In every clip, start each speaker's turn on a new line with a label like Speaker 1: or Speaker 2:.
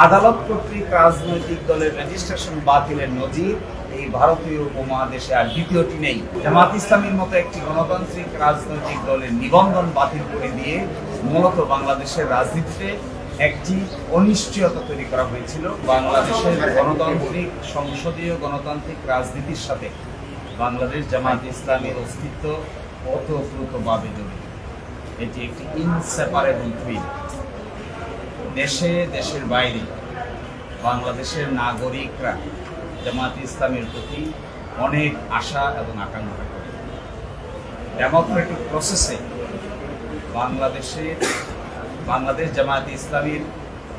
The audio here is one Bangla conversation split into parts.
Speaker 1: আদালত কর্তৃক রাজনৈতিক দলের রেজিস্ট্রেশন বাতিলের নজির এই ভারতীয় উপমহাদেশে আর দ্বিতীয়টি নেই। জামাত ইসলামীর মতো একটি গণতান্ত্রিক রাজনৈতিক দলের নিবন্ধন বাতিল করে দিয়ে মূলত বাংলাদেশের রাজনীতিতে একটি অনিশ্চয়তা তৈরি করা হয়েছিল। বাংলাদেশের গণতান্ত্রিক, সংসদীয় গণতান্ত্রিক রাজনীতির সাথে বাংলাদেশ জামাত ইসলামের অস্তিত্ব ওতপ্রোতভাবে জড়িত। এটি একটি ইনসেপারেবল টুইন দেশে, দেশের বাইরে বাংলাদেশের নাগরিকরা জামাত ইসলামের প্রতি অনেক আশা এবং আকাঙ্ক্ষা করে। ডেমোক্রেটিক প্রসেসে বাংলাদেশে, বাংলাদেশ জামায়াত ইসলামীর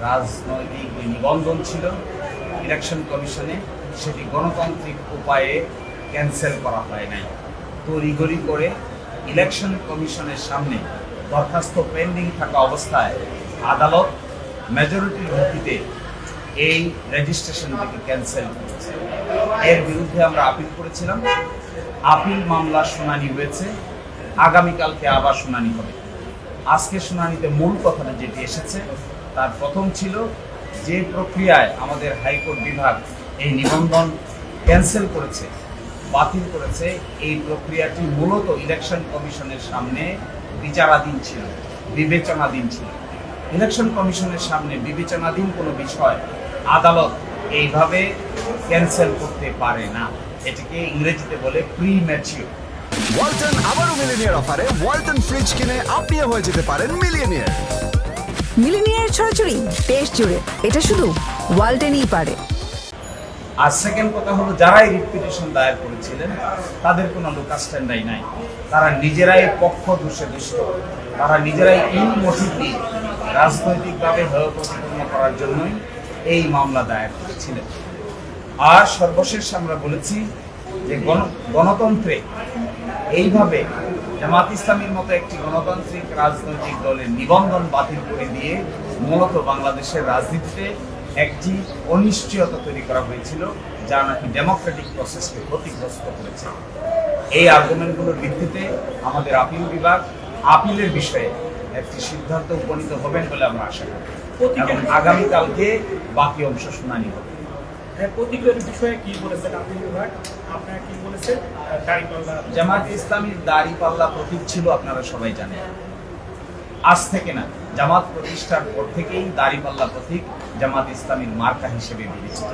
Speaker 1: রাজনৈতিক যে নিবন্ধন ছিল ইলেকশন কমিশনে সেটি গণতান্ত্রিক উপায়ে ক্যান্সেল করা হয় নাই। তড়িঘড়ি করে ইলেকশন কমিশনের সামনে দরখাস্ত পেন্ডিং থাকা অবস্থায় আদালত মেজরিটির ভিত্তিতে এই রেজিস্ট্রেশনটিকে ক্যান্সেল করেছে। এর বিরুদ্ধে আমরা আপিল করেছিলাম। আপিল মামলা শুনানি হয়েছে। আগামীকালকে আবার শুনানি হবে। আজকে শুনানিতে মূল কথাটা যেটি এসেছে, তার প্রথম ছিল যে প্রক্রিয়ায় আমাদের হাইকোর্ট বিভাগ এই নিবন্ধন ক্যান্সেল করেছে, বাতিল করেছে। এই প্রক্রিয়াটি মূলত ইলেকশন কমিশনের সামনে বিচারাধীন ছিল, বিবেচনাধীন ছিল। ইলেকশন কমিশনের সামনে বিবেচনাধীন কোনো বিষয় আদালত এইভাবে ক্যান্সেল করতে পারে না। এটিকে ইংরেজিতে বলে প্রি ম্যাচিওর
Speaker 2: ওয়ালটন আবারও মিলিনিয়ার অফারে ওয়ালটন ফ্রিজ কিনে আপনিও হয়ে যেতে পারেন মিলিয়নিয়ার।
Speaker 3: মিলিনিয়ার ছড়াছড়ি দেশ জুড়ে এটা শুধু ওয়ালটেনই পারে।
Speaker 1: আর সেকেন্ড কথা হলো যারাই রিপিটেশন দায়ের করেছিলেন তাদের কোনো লোকাস স্ট্যান্ডাই নাই। তারা নিজেরাই পক্ষ দোষে দুষ্ট। তারা নিজেরাই ইন মোটিভলি রাজনৈতিকভাবে হেয় প্রতিপন্ন করার জন্যই এই মামলা দায়ের করেছিলেন। আর সর্বশেষ আমরা বলেছি যে গণ- গণতন্ত্রে এইভাবে জামাত ইসলামীর মতো একটি গণতান্ত্রিক রাজনৈতিক দলের নিবন্ধন বাতিল করে দিয়ে মূলত বাংলাদেশের রাজনীতিতে একটি অনিশ্চয়তা তৈরি করা হয়েছিল, যা নাকি ডেমোক্রেটিক প্রসেসকে ক্ষতিগ্রস্ত করেছে। এই আর্গুমেন্টগুলোর ভিত্তিতে আমাদের আপিল বিভাগ আপিলের বিষয়ে একটি সিদ্ধান্ত উপনীত হবেন বলে আমরা আশা করি। এবং আগামীকালকে বাকি অংশ শুনানি হবে।
Speaker 4: হ্যাঁ, বিষয়ে কি বলেছেন আপনি আপনারা কি বলেছেন?
Speaker 1: জামাত ইসলামীর দাড়ি পাল্লা প্রতীক ছিল আপনারা সবাই জানেন। আজ থেকে না জামাত প্রতিষ্ঠার পর থেকেই দাড়ি পাল্লা প্রতীক জামাত ইসলামীর মার্কা হিসেবে বিবেচিত।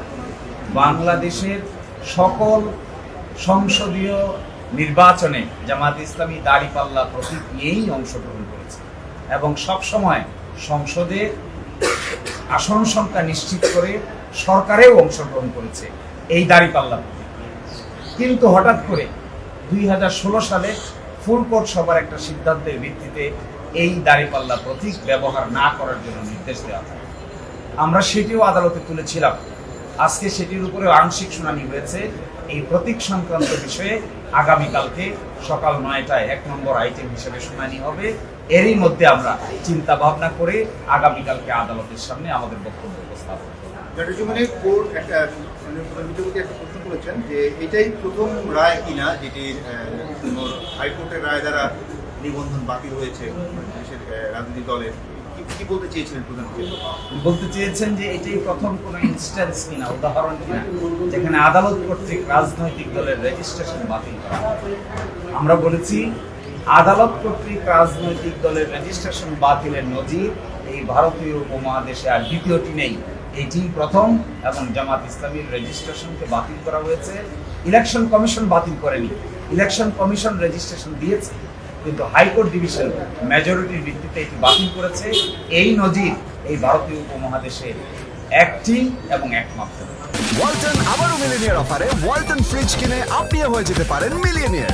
Speaker 1: বাংলাদেশের সকল সংসদীয় নির্বাচনে জামাত ইসলামী দাড়ি পাল্লা প্রতীক নিয়েই অংশগ্রহণ করেছে। এবং সব সময় সংসদে আসন সংখ্যা নিশ্চিত করে সরকারেও অংশগ্রহণ করেছে। এই দাড়িপাল্লা। কিন্তু হঠাৎ করে দুই সালে ফুলকোট সভার একটা সিদ্ধান্তের ভিত্তিতে এই দাড়িপাল্লা প্রতীক ব্যবহার না করার জন্য নির্দেশ দেওয়া হয়। আমরা সেটিও আদালতে তুলেছিলাম। আজকে সেটির উপরে আংশিক শুনানি হয়েছে। এই প্রতীক সংক্রান্ত বিষয়ে আগামীকালকে সকাল নয়টায় এক নম্বর আইটেম হিসেবে শুনানি হবে। এরই মধ্যে আমরা চিন্তা ভাবনা করে আগামীকালকে আদালতের সামনে আমাদের বক্তব্য উপস্থাপন
Speaker 5: কোর্ট একটা মানে বিচারপতি একটা প্রশ্ন করেছেন যে এটাই প্রথম রায় কিনা হাইকোর্টের রায় দ্বারা নিবন্ধন বাতিল হয়েছে দেশের দলের। কি- কি বলতে চেয়েছিলেন প্রধান
Speaker 1: বলতে চেয়েছেন যে এটাই প্রথম কোন ইনস্ট্যান্স কিনা উদাহরণ কিনা যেখানে আদালত কর্তৃক রাজনৈতিক দলের রেজিস্ট্রেশন বাতিল করা আমরা বলেছি আদালত কর্তৃক রাজনৈতিক দলের রেজিস্ট্রেশন বাতিলের নজির এই ভারতীয় উপমহাদেশে আর দ্বিতীয়টি নেই এটি প্রথম এবং জামাত ইসলামীর রেজিস্ট্রেশনকে বাতিল করা হয়েছে। ইলেকশন কমিশন বাতিল করেনি। ইলেকশন কমিশন রেজিস্ট্রেশন দিয়েছে। কিন্তু হাইকোর্ট ডিভিশন মেজরিটির ভিত্তিতে এটি বাতিল করেছে। এই নজির এই ভারতীয় উপমহাদেশে একটি এবং একমাত্র।
Speaker 2: ওয়ালটন আবারও মিলিনিয়ার অফারে ওয়ালটন ফ্রিজ কিনে আপনিও হয়ে যেতে পারেন মিলিয়নিয়ার